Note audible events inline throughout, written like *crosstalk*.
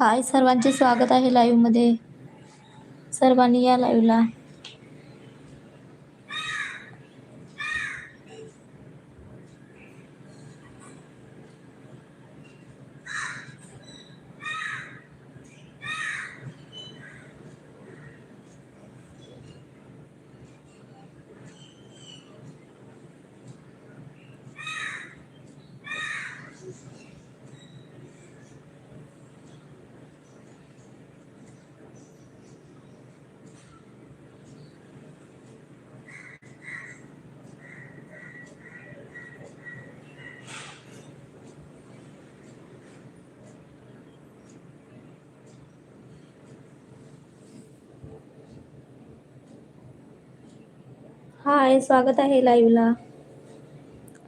हाय सर्वांचे स्वागत आहे लाईव्हमध्ये. सर्वांनी या लाईव्हला हाय स्वागत आहे लाईव्हला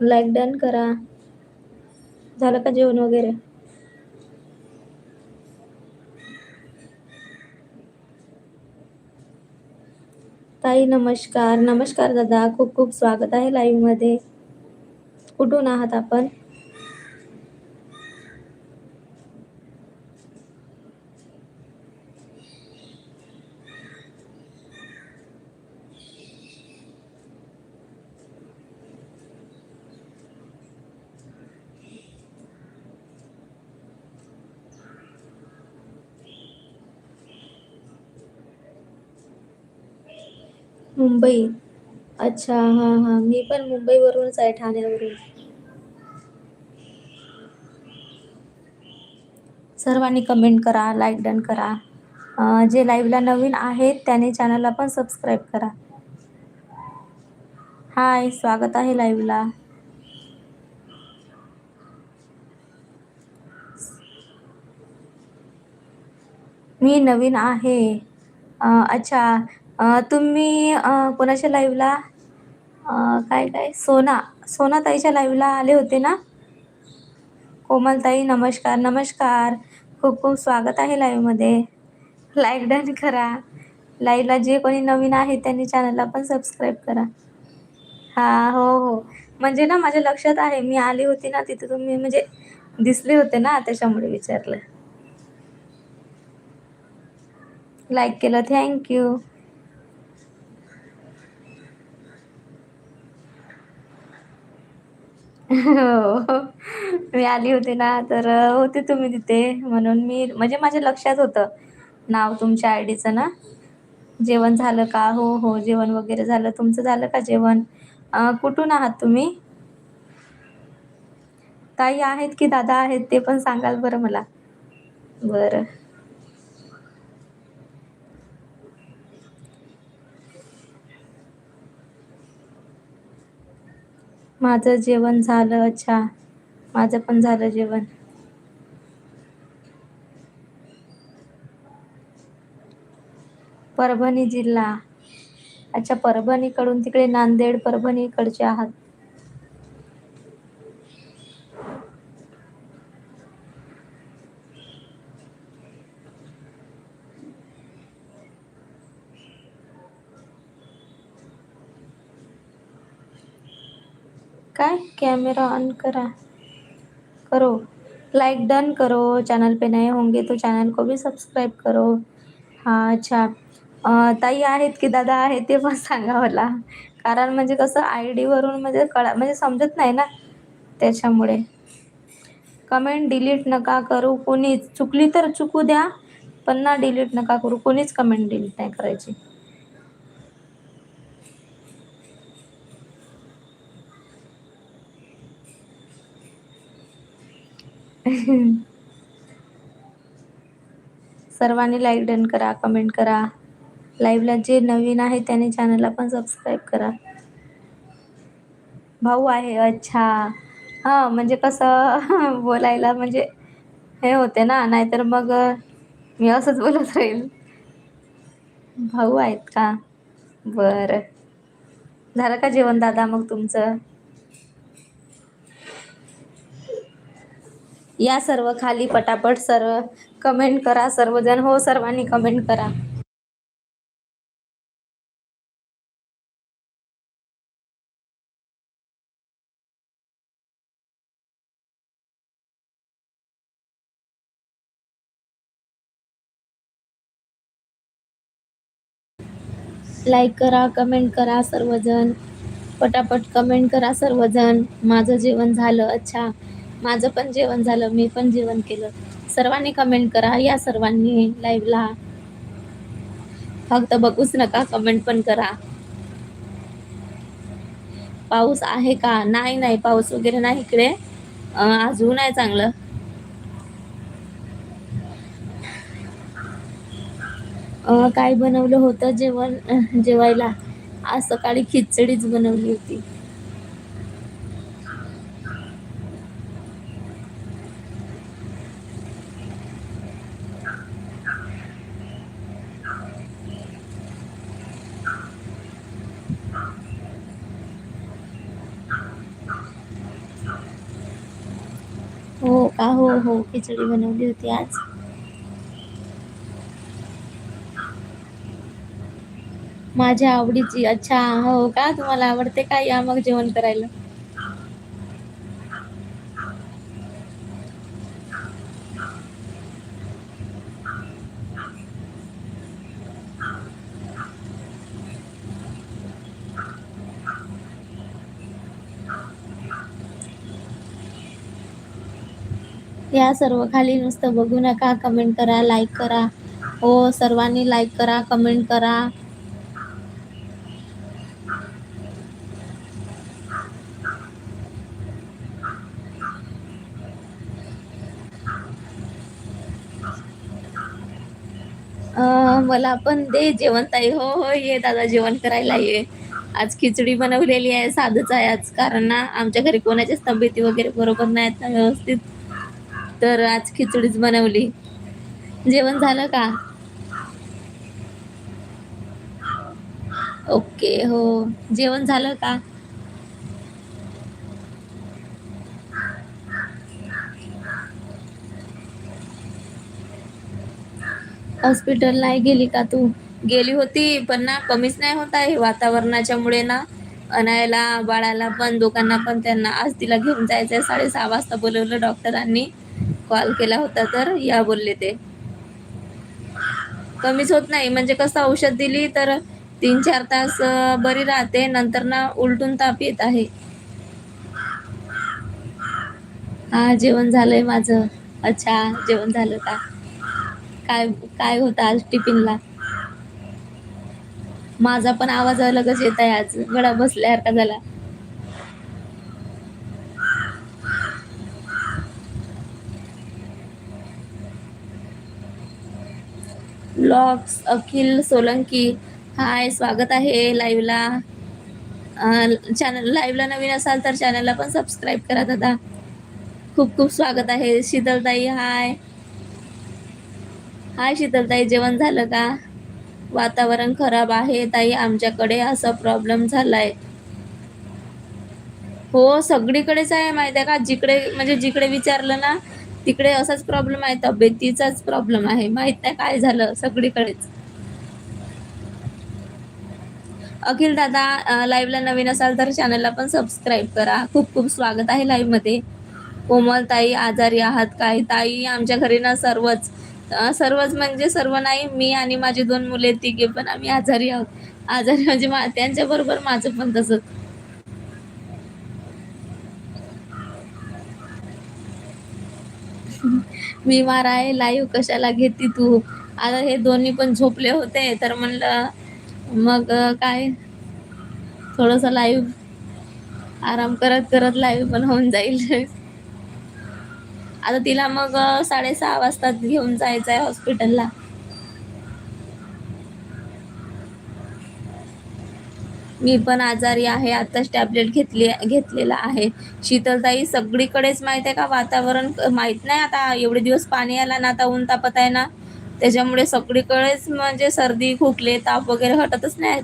लाईक डन करा. झालं का जेवण वगैरे? ताई नमस्कार. नमस्कार दादा. खूप खूप स्वागत आहे लाईव्हमध्ये कुठून आहात आपण? मुंबई. अच्छा हां हां. मी पण मुंबईवरूनच आहे ठाण्यावरून. सर्वांनी कमेंट करा लाईक डन करा. अं, जे लाईव्हला नवीन आहेत त्याने चॅनलला पण सबस्क्राईब करा. हाय स्वागत आहे लाईव्हला मी नवीन आहे. अं, अच्छा. तुम्ही कोणाच्या लाईव्हला काय काय? सोना सोना ताईच्या लाईव्हला आले होते ना? कोमलताई नमस्कार नमस्कार. खूप खूप स्वागत आहे लाईव्हमध्ये लाईक डन करा. लाईव्हला जे कोणी नवीन आहे त्यांनी चॅनलला पण सबस्क्राईब करा. हा हो हो. म्हणजे ना माझ्या लक्षात आहे मी आली होती ना तिथे तुम्ही म्हणजे दिसले होते ना त्याच्यामुळे विचारलं. लाईक केलं थँक्यू हो. मी आली होती ना तर होते तुम्ही तिथे म्हणून मी म्हणजे माझ्या लक्षात होतं. नाव तुमच्या आय डीचं ना? जेवण झालं का? हो हो जेवण वगैरे झालं. तुमचं झालं का जेवण? अं, कुठून आहात तुम्ही? ताई आहेत की दादा आहेत ते पण सांगाल बरं मला. बरं. माझं जेवण झालं अच्छा. माझं पण झालं जेवण. परभणी जिल्हा. अच्छा परभणीकडून तिकडे नांदेड परभणीकडचे आहात. काय? कैमरा ऑन करा. करो. लाइक डन करो. चैनल पे नए होंगे तो चॅनल को भी सबस्क्राईब करो. हां अच्छा. ताई आहेत की दादा आहेत ते पण सांगा मला. कारण म्हणजे कसं आय डीवरून म्हणजे कळा म्हणजे समजत नाही ना त्याच्यामुळे. कमेंट डिलीट नका करू कोणीच. चुकली तर चुकू द्या पण ना डिलीट नका करू. कोणीच कमेंट डिलीट नाही करायची. *laughs* सर्वांनी लाईक डन करा कमेंट करा. लाईव्हला जे नवीन आहे त्याने चॅनलला पण सबस्क्राईब करा. भाऊ आहे अच्छा. हां म्हणजे कसं *laughs* बोलायला म्हणजे हे होते ना नाहीतर मग मी असंच बोलत राहील. भाऊ आहेत का? बरं. झालं का जेवण दादा मग तुमचं? या सर्व खाली पटापट सर्व कमेंट करा सर्वजण हो सर्वांनी कमेंट करा. लाईक करा कमेंट करा सर्वजण. पटापट कमेंट करा सर्वजण. माझं जेवण झालं अच्छा. माझं पण जेवण झालं मी पण जेवण केलं. सर्वांनी कमेंट करा या सर्वांनी लाईव्हला फक्त बघूच नका कमेंट पण करा. पाऊस आहे का? नाही नाही पाऊस वगैरे नाही इकडे. अजून आहे चांगलं. काय बनवलं होतं जेवण? जेवायला. आज सकाळी खिचडीच बनवली होती हो का? हो हो खिचडी बनवली होती आज. माझ्या आवडीची अच्छा हो का? तुम्हाला आवडते का या मग जेवण करायला? या सर्व खाली नुसतं बघू नका. कमेंट करा लाईक करा. हो सर्वांनी लाईक करा कमेंट करा. मला पण दे जेवण ताई हो हो ये दादा जेवण करायला ये. आज खिचडी बनवलेली आहे साधच आहे आज. कारण ना आमच्या घरी कोणाच्याच तब्येती वगैरे बरोबर नाहीत ना व्यवस्थित. तर आज खिचडीच बनवली. जेवण झालं का? ओके हो. जेवण झालं का? हॉस्पिटलला गेली का तू? गेली होती पण ना कमीच नाही होत आहे. वातावरणाच्या मुळे ना अनायला बाळाला पण दोघांना पण त्यांना आज तिला घेऊन जायचंय. साडेसहा वाजता बोलवलं डॉक्टरांनी. कॉल केला होता तर या बोलले ते. कमीच होत नाही. म्हणजे कसं औषध दिली तर तीन चार तास बरी राहते. नंतर ना उलटून ताप येत आहे. हा जेवण झालंय माझं. अच्छा जेवण झालं का? काय काय होतं आज टिफिनला? माझा पण आवाज अलगच येत आहे आज. गळा बसल्यासारखा झाला. ब्लॉग्स अखिल सोलंकी. हाय स्वागत आहे लाईव्हला चॅनल लाईव्हला नवीन असाल तर चॅनलला पण सबस्क्राईब करा दादा. खूप खूप स्वागत आहे. शीतलताई हाय हाय शीतलताई जेवण झालं का? वातावरण खराब आहे ताई. आमच्याकडे असा प्रॉब्लेम झालाय. हो सगळीकडेच आहे. माहिती आहे का? जिकडे म्हणजे जिकडे विचारलं ना तिकडे असाच प्रॉब्लेम आहे तब्येतीचाच प्रॉब्लेम आहे. माहीत नाही काय झालं सगळीकडेच. अखिल दादा लाईव्हला नवीन असाल तर चॅनलला पण सबस्क्राईब करा. खूप खूप स्वागत आहे लाईव्हमध्ये कोमल ताई आजारी आहात काय? ताई आमच्या घरी ना सर्वच सर्वच म्हणजे सर्व नाही मी आणि माझी दोन मुले तिघे पण आम्ही आजारी आहोत. आजारी म्हणजे त्यांच्या बरोबर माझं पण तसंच. मी मारा आहे लाईव्ह कशाला घेते तू. आता हे दोन्ही पण झोपले होते तर म्हणलं मग काय? थोडस लाईव्ह आराम करत करत लाईव्ह पण होऊन जाईल. आता तिला मग साडेसहा वाजता घेऊन जायचं आहे हॉस्पिटलला मी पण आजारी आहे आत्ताच टॅबलेट घेतली घेतलेला आहे. शीतलताई सगळीकडेच माहीत आहे का वातावरण? माहीत नाही आता एवढे दिवस पाणी आला ना आता ऊन तापत आहे ना. त्याच्यामुळे सगळीकडेच म्हणजे सर्दी खोकले ताप वगैरे हटतच नाहीत.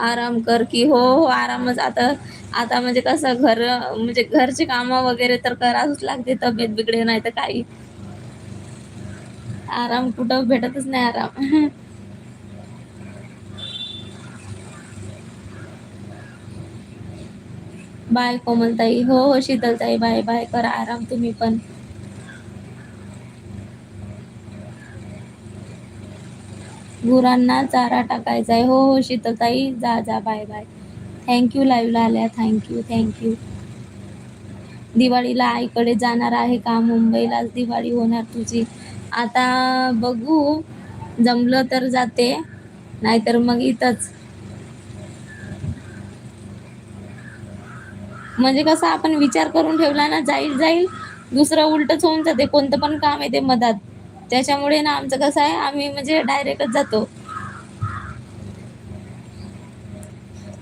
आराम कर की हो हो आरामच. आता आता म्हणजे कसं घर म्हणजे घरचे कामं वगैरे तर करावंच लागते तब्येत बिघडे नाही तर काही. आराम कुठं भेटतच नाही आराम. *laughs* बाय कोमलताई. हो हो शीतलताई बाय बाय. करा आराम तुम्ही पण. गुरांना चारा टाकायचा आहे हो हो शीतलताई. जा जा बाय बाय. थँक्यू लाईव्हला आल्या. थँक्यू थँक्यू दिवाळीला आईकडे जाणार आहे का? मुंबईलाच दिवाळी होणार तुझी. आता बघू. जमलं तर जाते. नाहीतर मग इथंच. म्हणजे कसं आपण विचार करून ठेवला ना जाईल जाईल. दुसरं उलटच होऊन जाते. कोणतं पण काम येते मधात. त्याच्यामुळे ना आमचं कसं आहे आम्ही म्हणजे डायरेक्टच जातो.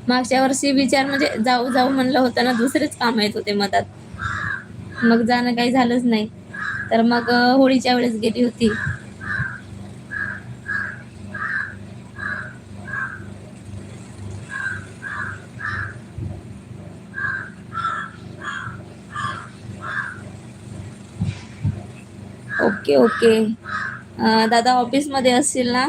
मागच्या वर्षी विचार म्हणजे जाऊ जाऊ म्हणलं होतं ना दुसरेच काम येत होते मधात. मग जाणं काही झालंच नाही. तर मग होळीच्या वेळेस गेली होती. Okay okay. दादा ऑफिसमध्ये असतील ना?